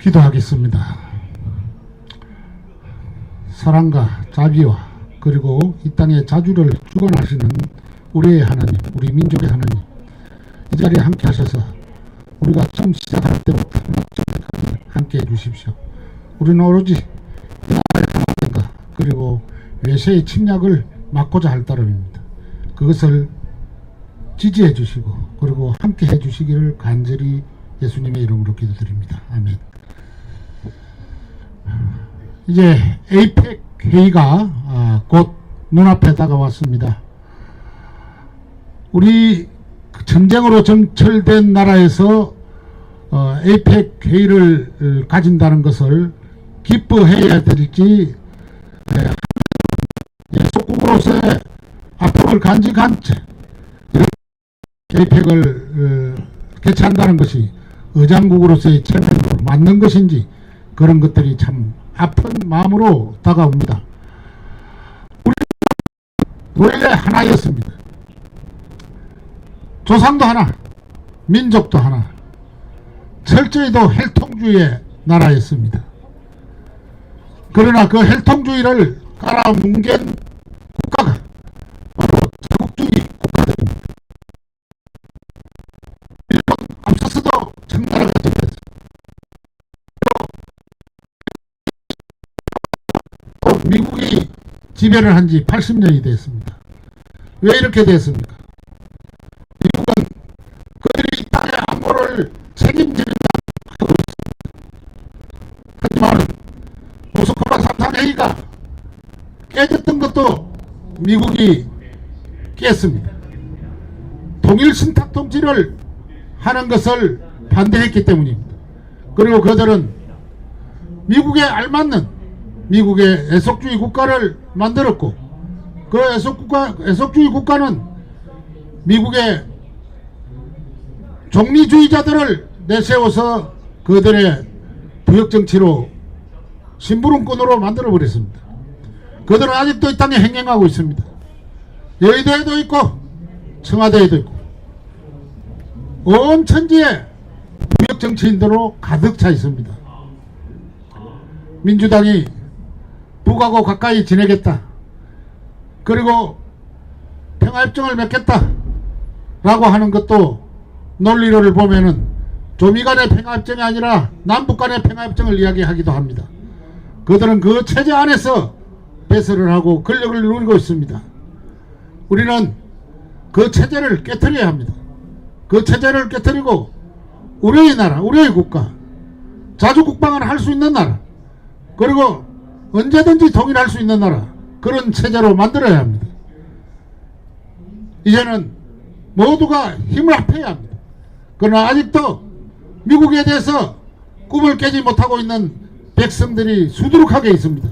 기도하겠습니다. 사랑과 자비와 그리고 이 땅의 자주를 주관하시는 우리의 하나님, 우리 민족의 하나님, 이 자리에 함께 하셔서 우리가 처음 시작할 때부터 함께 해주십시오. 우리는 오로지 하나님과 그리고 외세의 침략을 막고자 할 따름입니다. 그것을 지지해 주시고 그리고 함께 해 주시기를 간절히 예수님의 이름으로 기도드립니다. 아멘. 이제 에이펙 회의가 아, 곧 눈앞에 다가왔습니다. 우리 그 전쟁으로 점철된 나라에서 어, 에이펙 회의를 어, 가진다는 것을 기뻐해야 될지 네, 예속국으로서의 앞으로를 간직한 채 에이펙을 어, 개최한다는 것이 의장국으로서의 책임으로 맞는 것인지 그런 것들이 참 아픈 마음으로 다가옵니다. 우리 원래 하나였습니다. 조상도 하나, 민족도 하나, 철저히도 혈통주의의 나라였습니다. 그러나 그 혈통주의를 깔아뭉갠 미국이 지배를 한 지 80년이 됐습니다. 왜 이렇게 됐습니까? 미국은 그들이 이 땅의 안보를 책임지는 하고 있습니다. 하지만 모스크바 삼상회의가 깨졌던 것도 미국이 깼습니다. 통일 신탁 통치를 하는 것을 반대했기 때문입니다. 그리고 그들은 미국에 알맞는 미국의 애속주의 국가를 만들었고 그 애속국가, 애속주의 국가는 미국의 종리주의자들을 내세워서 그들의 부역정치로 심부름꾼으로 만들어버렸습니다. 그들은 아직도 이 땅에 행행하고 있습니다. 여의도에도 있고 청와대에도 있고 온 천지에 부역정치인들로 가득 차 있습니다. 민주당이 북하고 가까이 지내겠다. 그리고 평화협정을 맺겠다. 라고 하는 것도 논리를 보면은 조미 간의 평화협정이 아니라 남북 간의 평화협정을 이야기하기도 합니다. 그들은 그 체제 안에서 배설을 하고 권력을 누리고 있습니다. 우리는 그 체제를 깨뜨려야 합니다. 그 체제를 깨뜨리고 우리의 나라, 우리의 국가, 자주 국방을 할 수 있는 나라, 그리고 언제든지 통일할 수 있는 나라, 그런 체제로 만들어야 합니다. 이제는 모두가 힘을 합해야 합니다. 그러나 아직도 미국에 대해서 꿈을 깨지 못하고 있는 백성들이 수두룩하게 있습니다.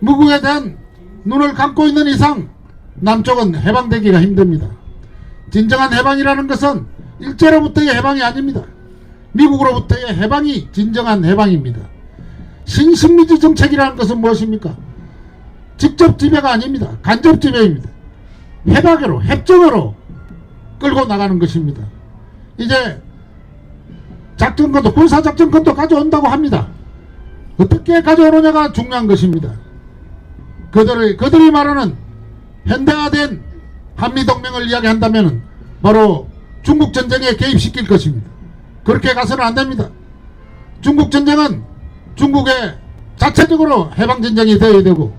미국에 대한 눈을 감고 있는 이상 남쪽은 해방되기가 힘듭니다. 진정한 해방이라는 것은 일제로부터의 해방이 아닙니다. 미국으로부터의 해방이 진정한 해방입니다. 신식민지 정책이라는 것은 무엇입니까? 직접 지배가 아닙니다. 간접 지배입니다. 해방으로, 협정으로 끌고 나가는 것입니다. 이제 작전권도, 군사작전권도 가져온다고 합니다. 어떻게 가져오느냐가 중요한 것입니다. 그들의, 그들이 말하는 현대화된 한미동맹을 이야기한다면 바로 중국 전쟁에 개입시킬 것입니다. 그렇게 가서는 안 됩니다. 중국 전쟁은 중국의 자체적으로 해방전쟁이 되어야 되고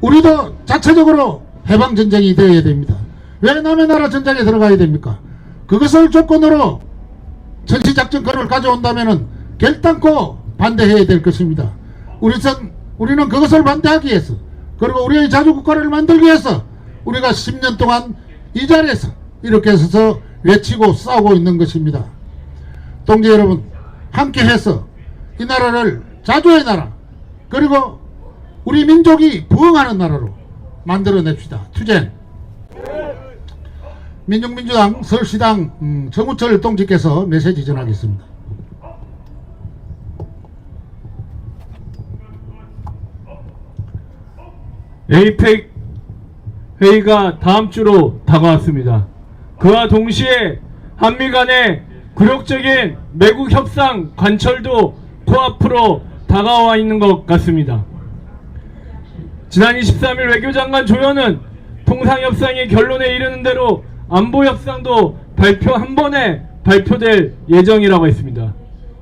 우리도 자체적으로 해방전쟁이 되어야 됩니다. 왜 남의 나라 전쟁에 들어가야 됩니까? 그것을 조건으로 전시작전권을 가져온다면 결단코 반대해야 될 것입니다. 우리선, 우리는 그것을 반대하기 위해서 그리고 우리의 자주국가를 만들기 위해서 우리가 10년 동안 이 자리에서 이렇게 서서 외치고 싸우고 있는 것입니다. 동지 여러분 함께 해서 이 나라를 자주의 나라 그리고 우리 민족이 부흥하는 나라로 만들어냅시다. 투쟁 민중민주당 서울시당 음, 정우철 동지께서 메시지 전하겠습니다. 에이펙 회의가 다음 주로 다가왔습니다. 그와 동시에 한미 간의 굴욕적인 매국 협상 관철도 코앞으로 다가와 있는 것 같습니다. 지난 23일 외교장관 조연은 통상협상의 결론에 이르는 대로 안보협상도 발표 한 번에 발표될 예정이라고 했습니다.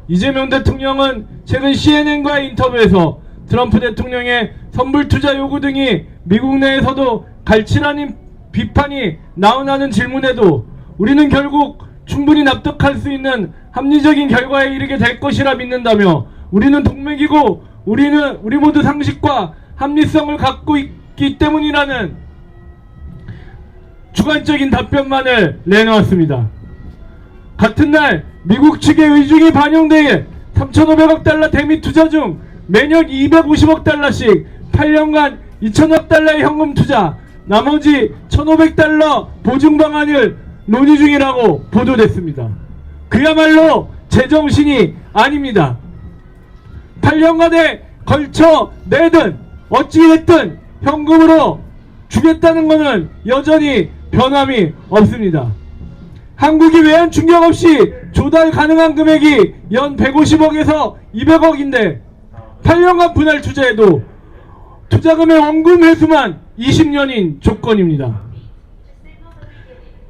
이재명 대통령은 최근 CNN과의 인터뷰에서 트럼프 대통령의 선불 투자 요구 등이 미국 내에서도 갈치라는 비판이 나오나는 질문에도 우리는 결국 충분히 납득할 수 있는 합리적인 결과에 이르게 될 것이라 믿는다며 우리는 동맹이고 우리는 우리 모두 상식과 합리성을 갖고 있기 때문이라는 주관적인 답변만을 내놓았습니다. 같은 날 미국 측의 의중이 반영돼 3,500억 달러 대미 투자 중 매년 250억 달러씩 8년간 2천억 달러의 현금 투자 나머지 1,500달러 보증 방안을 논의 중이라고 보도됐습니다. 그야말로 제정신이 아닙니다. 8년간에 걸쳐 내든 어찌됐든 현금으로 주겠다는 것은 여전히 변함이 없습니다. 한국이 외환 충격 없이 조달 가능한 금액이 연 150억에서 200억인데 8년간 분할 투자해도 투자금의 원금 회수만 20년인 조건입니다.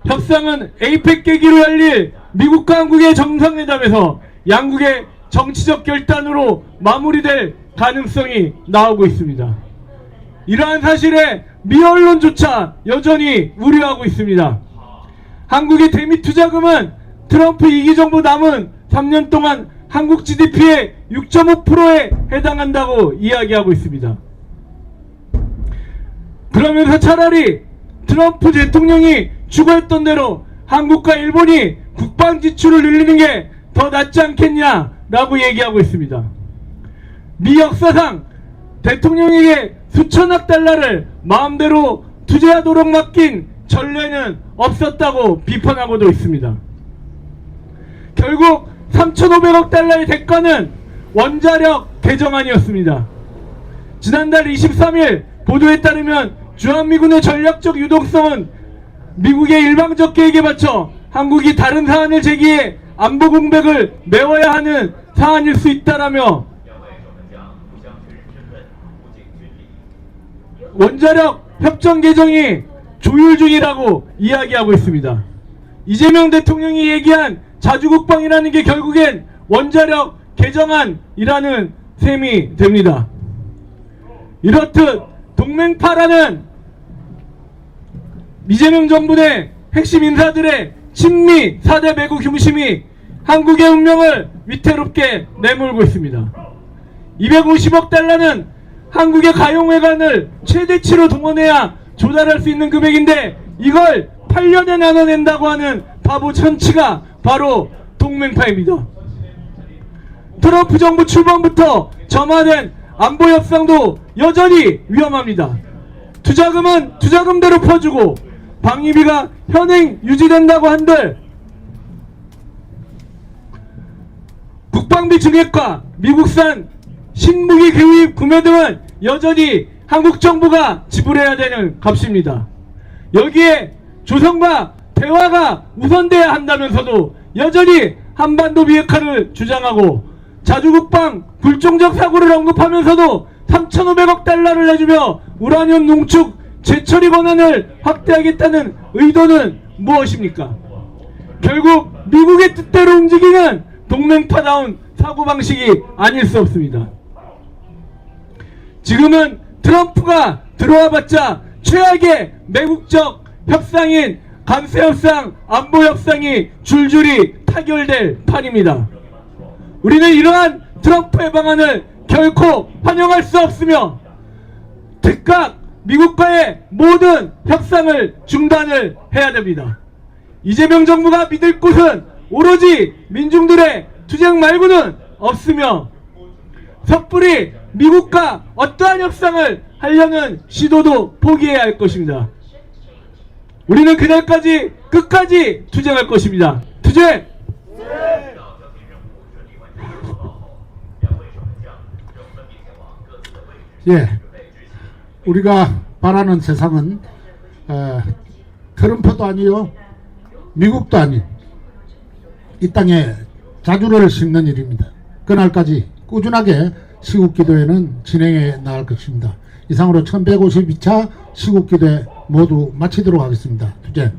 협상은 에이펙 계기로 열릴 미국과 한국의 정상회담에서 양국의 정치적 결단으로 마무리될 가능성이 나오고 있습니다. 이러한 사실에 미 언론조차 여전히 우려하고 있습니다. 한국의 대미 투자금은 트럼프 2기 정부 남은 3년 동안 한국 GDP의 6.5%에 해당한다고 이야기하고 있습니다. 그러면서 차라리 트럼프 대통령이 추구했던 대로 한국과 일본이 국방 지출을 늘리는 게 더 낫지 않겠냐 라고 얘기하고 있습니다. 미 역사상 대통령에게 수천억 달러를 마음대로 투자하도록 맡긴 전례는 없었다고 비판하고도 있습니다. 결국 3,500억 달러의 대가는 원자력 개정안이었습니다. 지난달 23일 보도에 따르면 주한미군의 전략적 유동성은 미국의 일방적 계획에 맞춰 한국이 다른 사안을 제기해 안보 공백을 메워야 하는 사안일 수 있다라며 원자력 협정 개정이 조율 중이라고 이야기하고 있습니다. 이재명 대통령이 얘기한 자주국방이라는 게 결국엔 원자력 개정안이라는 셈이 됩니다. 이렇듯 동맹파라는 이재명 정부 내 핵심 인사들의 친미 4대 매국 흉심이 한국의 운명을 위태롭게 내몰고 있습니다. 250억 달러는 한국의 가용회관을 최대치로 동원해야 조달할 수 있는 금액인데 이걸 8년에 나눠낸다고 하는 바보 천치가 바로 동맹파입니다. 트럼프 정부 출범부터 점화된 안보 협상도 여전히 위험합니다. 투자금은 투자금대로 퍼주고 방위비가 현행 유지된다고 한들 국방비 증액과 미국산 신무기 교육 구매 등은 여전히 한국 정부가 지불해야 되는 값입니다. 여기에 조선과 대화가 우선돼야 한다면서도 여전히 한반도 비핵화를 주장하고 자주국방 불종적 사고를 언급하면서도 3,500억 달러를 내주며 우라늄 농축 재처리 권한을 확대하겠다는 의도는 무엇입니까? 결국 미국의 뜻대로 움직이는 동맹파다운 사고방식이 아닐 수 없습니다. 지금은 트럼프가 들어와봤자 최악의 매국적 협상인 감세협상, 안보협상이 줄줄이 타결될 판입니다. 우리는 이러한 트럼프의 방안을 결코 환영할 수 없으며 즉각 미국과의 모든 협상을 중단을 해야 됩니다. 이재명 정부가 믿을 곳은 오로지 민중들의 투쟁 말고는 없으며 섣불리 미국과 어떠한 협상을 하려는 시도도 포기해야 할 것입니다. 우리는 그날까지 끝까지 투쟁할 것입니다. 투쟁! 예, 우리가 바라는 세상은 어, 트럼프도 아니요, 미국도 아닌 이 땅에 자주를 심는 일입니다. 그날까지 꾸준하게 시국기도회는 진행해 나갈 것입니다. 이상으로 1152차 시국기도회 모두 마치도록 하겠습니다. 투쟁.